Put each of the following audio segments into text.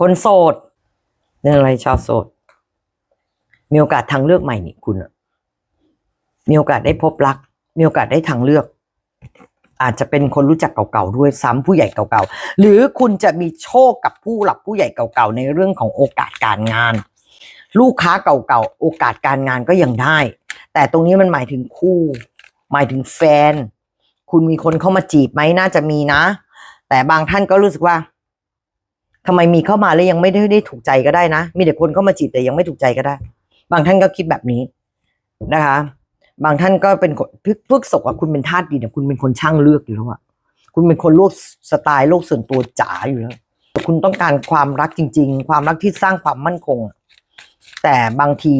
คนโสดเรื่องอะไรชาวโสด มีโอกาสทางเลือกใหม่นี่คุณอะมีโอกาสได้พบรัก มีโอกาสได้ทางเลือก อาจจะเป็นคนรู้จักเก่าๆด้วยซ้ำผู้ใหญ่เก่าๆ หรือคุณจะมีโชคกับผู้หลักผู้ใหญ่เก่าๆในเรื่องของโอกาสการงาน ลูกค้าเก่าๆโอกาสการงานก็ยังได้ แต่ตรงนี้มันหมายถึงคู่ หมายถึงแฟน คุณมีคนเข้ามาจีบไหมน่าจะมีนะ แต่บางท่านก็รู้สึกว่า ทำไมมีเข้ามาแล้วยังไม่ได้ได้ถูกใจก็ได้นะ มีแต่คนเข้ามาจีบแต่ยังไม่ถูกใจก็ได้ บางท่านก็คิดแบบนี้นะคะ บางท่านก็เป็นคนพึกพึกศกว่าคุณเป็นทาสดินเนี่ยคุณเป็นคนช่างเลือกอยู่แล้วอะคุณเป็นคนโลกสไตล์โลกส่วนตัวจ๋าอยู่แล้วคุณต้องการความรักจริง ๆ ความรักที่สร้างความมั่นคง แต่บางที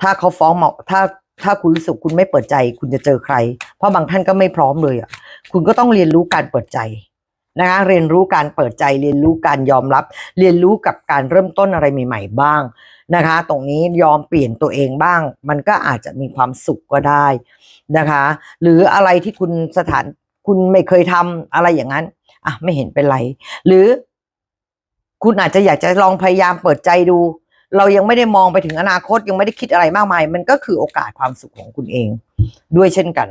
ถ้าเขาฟ้องมาถ้าถ้าคุณรู้สึกคุณไม่เปิดใจ คุณจะเจอใคร เพราะบางท่านก็ไม่พร้อมเลยอะคุณก็ต้องเรียนรู้การเปิดใจ นะคะเรียนรู้การเปิดใจเรียนรู้การยอมรับ เรียนรู้กับการเริ่มต้นอะไรใหม่ ๆ บ้างนะคะ ตรงนี้ยอมเปลี่ยนตัวเองบ้าง มันก็อาจจะมีความสุขก็ได้นะคะ หรืออะไรที่คุณสถานคุณไม่เคยทำอะไรอย่างนั้นอะไม่เห็นเป็นไร หรือ คุณอาจจะอยากจะลองพยายามเปิดใจดู เรายังไม่ได้มองไปถึงอนาคตยังไม่ได้คิดอะไรมากมาย มันก็คือโอกาสความสุขของคุณเอง ด้วยเช่นกัน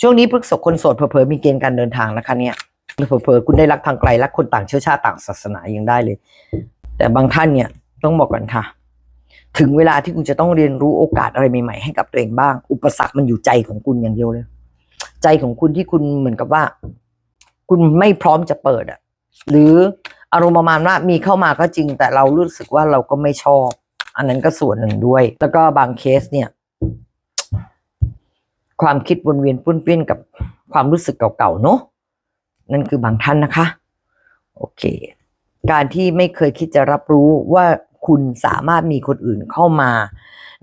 ช่วงนี้พฤกษกคนโสดเผลอๆมีเกณฑ์การเดินทางนะคะเนี่ย เผลอๆคุณได้รักทางไกลรักคนต่างเชื้อชาติต่างศาสนายังได้เลย แต่บางท่านเนี่ยต้องบอกก่อนค่ะ ถึงเวลาที่คุณจะต้องเรียนรู้โอกาสอะไรใหม่ๆให้กับตัวเองบ้าง อุปสรรคมันอยู่ใจของคุณอย่างเดียวเลย ใจของคุณที่คุณเหมือนกับว่า คุณไม่พร้อมจะเปิดอะหรืออารมณ์ประมาณว่ามีเข้ามาก็จริง แต่เรารู้สึกว่าเราก็ไม่ชอบ อันนั้นก็ส่วนหนึ่งด้วย แล้วก็บางเคสเนี่ย ความคิดวนเวียนปุ้นเปี้ยนกับความรู้สึกเก่าๆเนอะ นั่นคือบางท่านนะคะ โอเค การที่ไม่เคยคิดจะรับรู้ว่าคุณสามารถมีคนอื่นเข้ามา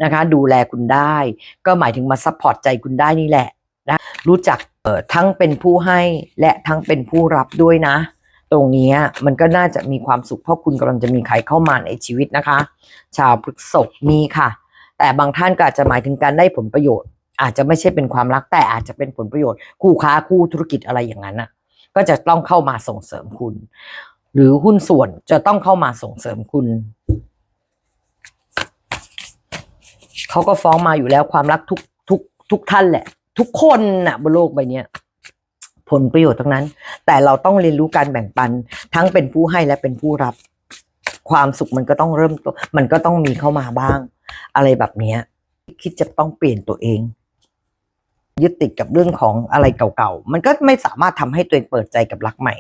นะคะ ดูแลคุณได้ ก็หมายถึงมาซัพพอร์ตใจคุณได้นี่แหละนะรู้จักเอ่อทั้งเป็นผู้ให้และทั้งเป็นผู้รับด้วยนะ ตรงนี้มันก็น่าจะมีความสุขเพราะคุณกำลังจะมีใครเข้ามาในชีวิตนะคะ ชาวพฤษภมีค่ะ แต่บางท่านก็อาจจะหมายถึงการได้ผลประโยชน์ อาจจะไม่ใช่เป็นความรักแต่อาจจะเป็นผลประโยชน์ คู่ค้าคู่ธุรกิจอะไรอย่างนั้นน่ะ ก็จะต้องเข้ามาส่งเสริมคุณ หรือหุ้นส่วนจะต้องเข้ามาส่งเสริมคุณเขาก็ฟ้องมาอยู่แล้วความรักทุกทุกทุกท่านแหละ ทุกคนน่ะบนโลกใบนี้ผลประโยชน์ทั้งนั้น แต่เราต้องเรียนรู้การแบ่งปัน ทั้งเป็นผู้ให้และเป็นผู้รับ ความสุขมันก็ต้องเริ่มต้นมันก็ต้องมีเข้ามาบ้าง อะไรแบบนี้คิดจะต้องเปลี่ยนตัวเอง ยึดติดกับเรื่องของอะไรเก่าๆ มันก็ไม่สามารถทำให้ตัวเองเปิดใจกับรักใหม่